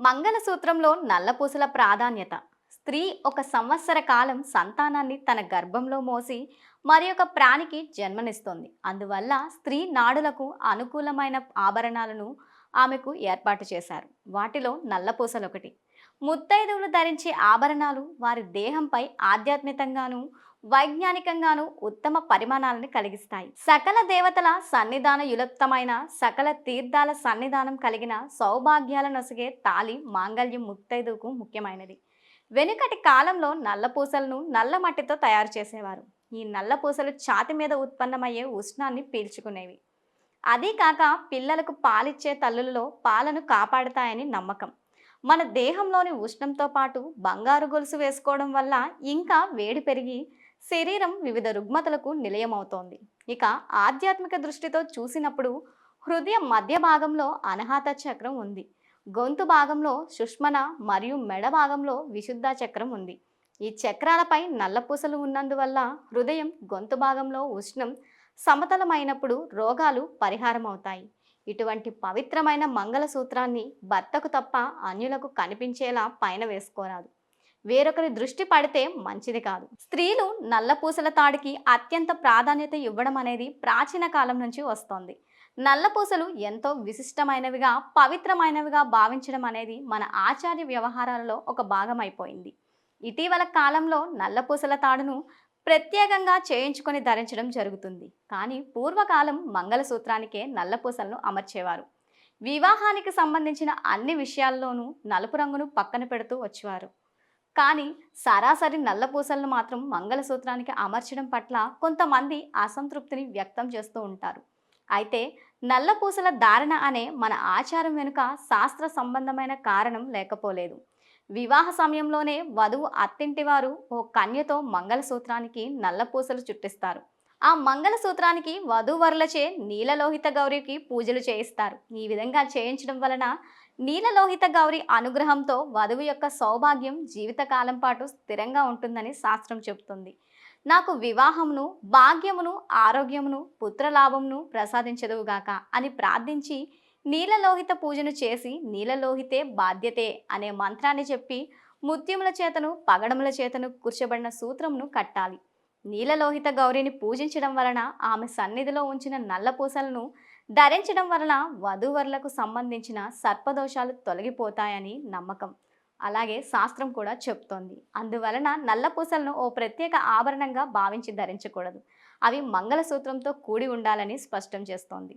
మంగళసూత్రంలో నల్లపూసల ప్రాధాన్యత. స్త్రీ ఒక సంవత్సర కాలం సంతానాన్ని తన గర్భంలో మోసి మరి ఒక ప్రాణికి జన్మనిస్తుంది. అందువల్ల స్త్రీ నాడులకు అనుకూలమైన ఆభరణాలను ఆమెకు ఏర్పాటు చేశారు. వాటిలో నల్లపూసలు ఒకటి ముత్తైదువులు ధరించే ఆభరణాలు వారి దేహంపై ఆధ్యాత్మికంగాను వైజ్ఞానికంగాను ఉత్తమ పరిమాణాలను కలిగిస్తాయి. సకల దేవతల సన్నిధాన యులప్తమైన సకల తీర్థాల సన్నిధానం కలిగిన సౌభాగ్యాల నొసగే తాలి మాంగళ్యం ముత్తైదుకు ముఖ్యమైనది. వెనుకటి కాలంలో నల్లపూసలను నల్ల మట్టితో తయారు చేసేవారు. ఈ నల్లపూసలు ఛాతి మీద ఉత్పన్నమయ్యే ఉష్ణాన్ని పీల్చుకునేవి. అదీ కాక పిల్లలకు పాలిచ్చే తల్లులలో పాలను కాపాడుతాయని నమ్మకం. మన దేహంలోని ఉష్ణంతో పాటు బంగారు గొలుసు వేసుకోవడం వల్ల ఇంకా వేడి పెరిగి శరీరం వివిధ రుగ్మతలకు నిలయమవుతోంది. ఇక ఆధ్యాత్మిక దృష్టితో చూసినప్పుడు హృదయం మధ్య భాగంలో అనహాత చక్రం ఉంది. గొంతు భాగంలో సుష్మన మరియు మెడ భాగంలో విశుద్ధ చక్రం ఉంది. ఈ చక్రాలపై నల్లపూసలు ఉన్నందువల్ల హృదయం గొంతు భాగంలో ఉష్ణం సమతలమైనప్పుడు రోగాలు పరిహారం అవుతాయి ఇటువంటి పవిత్రమైన మంగళసూత్రాన్ని భర్తకు తప్ప అన్యులకు కనిపించేలా పైన వేసుకోరాదు. వేరొకరి దృష్టి పడితే మంచిది కాదు. స్త్రీలు నల్లపూసల తాడికి అత్యంత ప్రాధాన్యత ఇవ్వడం అనేది ప్రాచీన కాలం నుంచి వస్తోంది. నల్లపూసలు ఎంతో విశిష్టమైనవిగా పవిత్రమైనవిగా భావించడం అనేది మన ఆచార్య వ్యవహారాలలో ఒక భాగం అయిపోయింది ఇటీవల కాలంలో నల్లపూసల తాడును ప్రత్యేకంగా చేయించుకొని ధరించడం జరుగుతుంది. కానీ పూర్వకాలం మంగళసూత్రానికే నల్లపూసలను అమర్చేవారు. వివాహానికి సంబంధించిన అన్ని విషయాల్లోనూ నలుపు రంగును పక్కన పెడుతూ వచ్చేవారు. కానీ సరాసరి నల్లపూసలను మాత్రం మంగళసూత్రానికి అమర్చడం పట్ల కొంతమంది అసంతృప్తిని వ్యక్తం చేస్తూ ఉంటారు. అయితే నల్లపూసల ధారణ అనే మన ఆచారం వెనుక శాస్త్ర సంబంధమైన కారణం లేకపోలేదు. వివాహ సమయంలోనే వధువు అత్తింటి వారు ఓ కన్యతో మంగళసూత్రానికి నల్లపూసలు చుట్టిస్తారు. ఆ మంగళసూత్రానికి వధూవరులచే నీలలోహిత గౌరికి పూజలు చేయిస్తారు. ఈ విధంగా చేయించడం వలన నీలలోహిత గౌరి అనుగ్రహంతో వధువు యొక్క సౌభాగ్యం జీవితకాలం పాటు స్థిరంగా ఉంటుందని శాస్త్రం చెబుతుంది. నాకు వివాహమును భాగ్యమును ఆరోగ్యమును పుత్రలాభమును ప్రసాదించదువుగాక అని ప్రార్థించి నీలలోహిత పూజను చేసి నీలలోహితే బాధ్యతే అనే మంత్రాన్ని చెప్పి ముత్యముల చేతను పగడముల చేతను కూర్చబడిన సూత్రమును కట్టాలి. నీలలోహిత గౌరిని పూజించడం వలన ఆమె సన్నిధిలో ఉంచిన నల్ల పూసలను ధరించడం వలన వధూవరులకు సంబంధించిన సర్పదోషాలు తొలగిపోతాయని నమ్మకం. అలాగే శాస్త్రం కూడా చెప్తోంది. అందువలన నల్ల పూసలను ఓ ప్రత్యేక ఆభరణంగా భావించి ధరించకూడదు. అవి మంగళసూత్రంతో కూడి ఉండాలని స్పష్టం చేస్తోంది.